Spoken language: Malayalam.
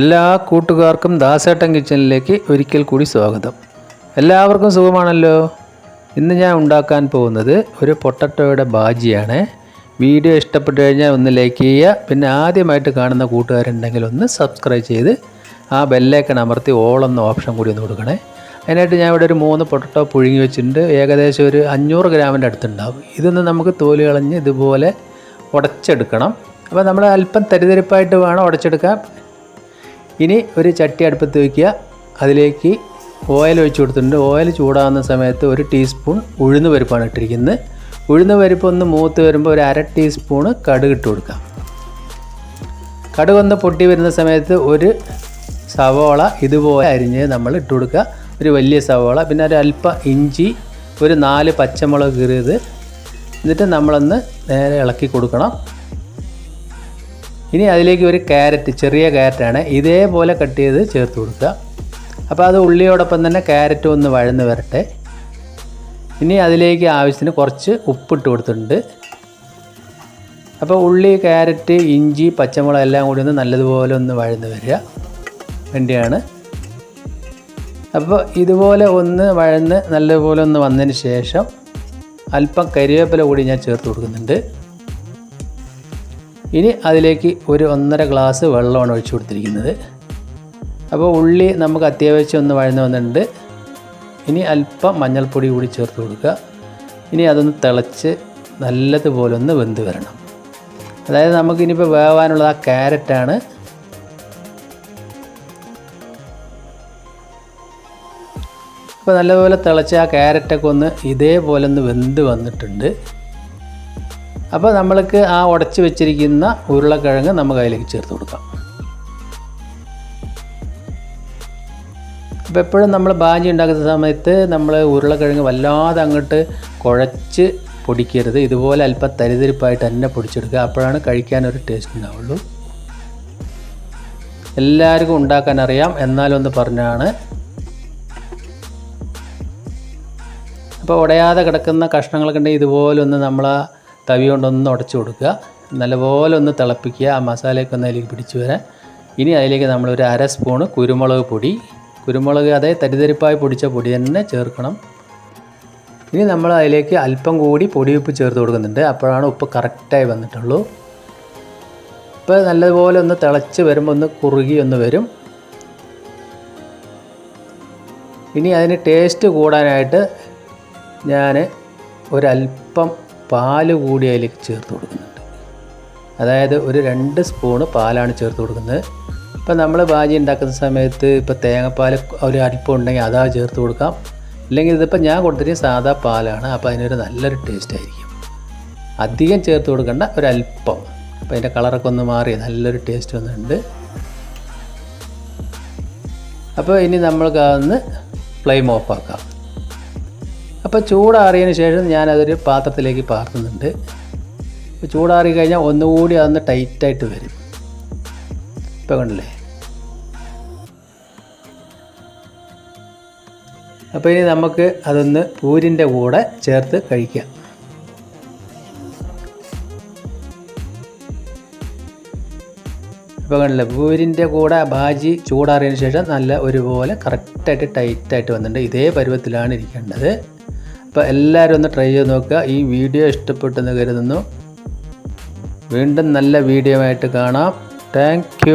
എല്ലാ കൂട്ടുകാർക്കും ദാസേട്ടൻ കിച്ചണിലേക്ക് ഒരിക്കൽ കൂടി സ്വാഗതം. എല്ലാവർക്കും സുഖമാണല്ലോ? ഇന്ന് ഞാൻ ഉണ്ടാക്കാൻ പോകുന്നത് ഒരു പൊട്ടറ്റോയുടെ ബാജിയാണ് വീഡിയോ ഇഷ്ടപ്പെട്ടു കഴിഞ്ഞാൽ ഒന്ന് ലൈക്ക് ചെയ്യുക പിന്നെ ആദ്യമായിട്ട് കാണുന്ന കൂട്ടുകാരുണ്ടെങ്കിൽ ഒന്ന് സബ്സ്ക്രൈബ് ചെയ്ത് ആ ബെല്ലേക്കൺ അമർത്തി ഓൾ എന്ന ഓപ്ഷൻ കൂടി ഒന്ന് കൊടുക്കണേ. അതിനായിട്ട് ഞാൻ ഇവിടെ ഒരു മൂന്ന് പൊട്ടറ്റോ പുഴുങ്ങി വെച്ചിട്ടുണ്ട്. ഏകദേശം ഒരു അഞ്ഞൂറ് ഗ്രാമിന്റെ അടുത്തുണ്ടാവും. ഇതൊന്ന് നമുക്ക് തോൽ കളഞ്ഞ് ഇതുപോലെ ഉടച്ചെടുക്കണം. അപ്പോൾ നമ്മൾ അല്പം തരിതരിപ്പായിട്ട് വേണം ഉടച്ചെടുക്കാൻ. ഇനി ഒരു ചട്ടി അടുപ്പത്ത് വയ്ക്കുക. അതിലേക്ക് ഓയിൽ ഒഴിച്ച് കൊടുത്തിട്ടുണ്ട്. ഓയിൽ ചൂടാകുന്ന സമയത്ത് ഒരു ടീസ്പൂൺ ഉഴുന്ന് പരിപ്പാണ് ഇട്ടിരിക്കുന്നത്. ഉഴുന്ന് പരിപ്പ് ഒന്ന് മൂത്ത് വരുമ്പോൾ ഒരു അര ടീസ്പൂണ് കടുക് ഇട്ട് കൊടുക്കാം കടുക് ഒന്ന് പൊട്ടി വരുന്ന സമയത്ത് ഒരു സവോള ഇതുപോലെ അരിഞ്ഞ് നമ്മൾ ഇട്ട് കൊടുക്കുക. ഒരു വലിയ സവോള പിന്നെ ഒരു അല്പം ഇഞ്ചി ഒരു നാല് പച്ചമുളക് കീറിയത്. എന്നിട്ട് നമ്മളൊന്ന് നേരെ ഇളക്കി കൊടുക്കണം. ഇനി അതിലേക്ക് ഒരു ക്യാരറ്റ് ചെറിയ ക്യാരറ്റാണ്. ഇതേപോലെ കട്ട് ചെയ്ത് ചേർത്ത് കൊടുക്കുക. അപ്പോൾ അത് ഉള്ളിയോടൊപ്പം തന്നെ ക്യാരറ്റ് ഒന്ന് വഴന്ന് വരട്ടെ. ഇനി അതിലേക്ക് ആവശ്യത്തിന് കുറച്ച് ഉപ്പിട്ട് കൊടുത്തിട്ടുണ്ട്. അപ്പോൾ ഉള്ളി ക്യാരറ്റ് ഇഞ്ചി പച്ചമുളക് എല്ലാം കൂടി ഒന്ന് നല്ലതുപോലെ ഒന്ന് വഴന്ന് വരിക. വേണ്ടിയാണ്. അപ്പോൾ ഇതുപോലെ ഒന്ന് വഴന്ന് നല്ലതുപോലെ ഒന്ന് വന്നതിന് ശേഷം അല്പം കരിവേപ്പില കൂടി ഞാൻ ചേർത്ത് കൊടുക്കുന്നുണ്ട്. ഇനി അതിലേക്ക് ഒരു ഒന്നര ഗ്ലാസ് വെള്ളമാണ് ഒഴിച്ചു കൊടുത്തിരിക്കുന്നത്. അപ്പോൾ ഉള്ളി നമുക്ക് അത്യാവശ്യം ഒന്ന് വഴന്ന് വന്നിട്ടുണ്ട്. ഇനി അല്പം മഞ്ഞൾപ്പൊടി കൂടി ചേർത്ത് കൊടുക്കുക. ഇനി അതൊന്ന് തിളച്ച് നല്ലതുപോലെ ഒന്ന് വെന്ത് വരണം. അതായത് നമുക്കിനിപ്പോൾ വേവാനുള്ളത് ആ ക്യാരറ്റാണ്. അപ്പോൾ നല്ലപോലെ തിളച്ച് ആ ക്യാരറ്റൊക്കെ ഒന്ന് ഇതേപോലെ ഒന്ന് വെന്ത് വന്നിട്ടുണ്ട്. അപ്പോൾ നമ്മൾക്ക് ആ ഉടച്ച് വെച്ചിരിക്കുന്ന ഉരുളക്കിഴങ്ങ് നമുക്ക് അതിലേക്ക് ചേർത്ത് കൊടുക്കാം. അപ്പോൾ എപ്പോഴും നമ്മൾ ബാജി ഉണ്ടാക്കുന്ന സമയത്ത് നമ്മൾ ഉരുളക്കിഴങ്ങ് വല്ലാതെ അങ്ങോട്ട് കുഴച്ച് പൊടിക്കരുത്. ഇതുപോലെ അല്പം തരിതരിപ്പായിട്ട് തന്നെ പൊടിച്ചെടുക്കുക. അപ്പോഴാണ് കഴിക്കാൻ ഒരു ടേസ്റ്റ് ഉണ്ടാവുള്ളൂ. എല്ലാവർക്കും ഉണ്ടാക്കാൻ അറിയാം. എന്നാലൊന്ന് പറഞ്ഞാണ്. അപ്പോൾ ഉടയാതെ കിടക്കുന്ന കഷ്ണങ്ങളൊക്കെ ഉണ്ടെങ്കിൽ ഇതുപോലെ ഒന്ന് നമ്മൾ തവി കൊണ്ടൊന്ന് ഉടച്ചു കൊടുക്കുക. നല്ലപോലെ ഒന്ന് തിളപ്പിക്കുക. ആ മസാലയൊക്കെ ഒന്ന് അതിലേക്ക് പിടിച്ചു വരാൻ. ഇനി അതിലേക്ക് നമ്മളൊരു അര സ്പൂണ് കുരുമുളക് പൊടി. കുരുമുളക് അതേ തരിതരിപ്പായി പൊടിച്ച പൊടി തന്നെ ചേർക്കണം. ഇനി നമ്മൾ അതിലേക്ക് അല്പം കൂടി പൊടിയുപ്പ് ചേർത്ത് കൊടുക്കുന്നുണ്ട്. അപ്പോഴാണ് ഉപ്പ് കറക്റ്റായി വന്നിട്ടുള്ളൂ. ഇപ്പോൾ നല്ലതുപോലെ ഒന്ന് തിളച്ച് വരുമ്പോൾ ഒന്ന് കുറുകി ഒന്ന് വരും. ഇനി അതിന് ടേസ്റ്റ് കൂടാനായിട്ട് ഞാൻ ഒരല്പം പാൽ കൂടി അതിലേക്ക് ചേർത്ത് കൊടുക്കുന്നുണ്ട്. അതായത് ഒരു രണ്ട് സ്പൂണ് പാലാണ് ചേർത്ത് കൊടുക്കുന്നത്. ഇപ്പം നമ്മൾ ബാജി ഉണ്ടാക്കുന്ന സമയത്ത് ഇപ്പോൾ തേങ്ങാപ്പാൽ ഒരു അല്പം ഉണ്ടെങ്കിൽ അതാ ചേർത്ത് കൊടുക്കാം. അല്ലെങ്കിൽ ഇതിപ്പോൾ ഞാൻ കൊടുത്തിട്ട് സാധാ പാലാണ്. അപ്പോൾ അതിനൊരു നല്ലൊരു ടേസ്റ്റ് ആയിരിക്കും. അധികം ചേർത്ത് കൊടുക്കേണ്ട ഒരല്പം അപ്പോൾ അതിന്റെ കളറൊക്കെ ഒന്ന് മാറി നല്ലൊരു ടേസ്റ്റ് വന്നിട്ടുണ്ട്. അപ്പോൾ ഇനി നമ്മൾക്ക് അതൊന്ന് ഫ്ലെയിം ഓഫ് ആക്കാം. അപ്പോൾ ചൂടാറിയതിന് ശേഷം ഞാനതൊരു പാത്രത്തിലേക്ക് പാർക്കുന്നുണ്ട്. ചൂടാറി കഴിഞ്ഞാൽ ഒന്നുകൂടി അതൊന്ന് ടൈറ്റായിട്ട് വരും. ഇപ്പോൾ കണ്ടില്ലേ? അപ്പോൾ ഇനി നമുക്ക് അതൊന്ന് പൂരിന്റെ കൂടെ ചേർത്ത് കഴിക്കാം. ഇപ്പോൾ കണ്ടില്ലേ? പൂരിന്റെ കൂടെ ഭാജി ചൂടാറിയതിന് ശേഷം നല്ല ഒരുപോലെ കറക്റ്റായിട്ട് ടൈറ്റായിട്ട് വന്നിട്ടുണ്ട്. ഇതേ പരുവത്തിലാണ് ഇരിക്കേണ്ടത്. അപ്പോൾ എല്ലാവരും ഒന്ന് ട്രൈ ചെയ്ത് നോക്കുക. ഈ വീഡിയോ ഇഷ്ടപ്പെട്ടെന്ന് കരുതുന്നു. വീണ്ടും നല്ല വീഡിയോ ആയിട്ട് കാണാം. താങ്ക്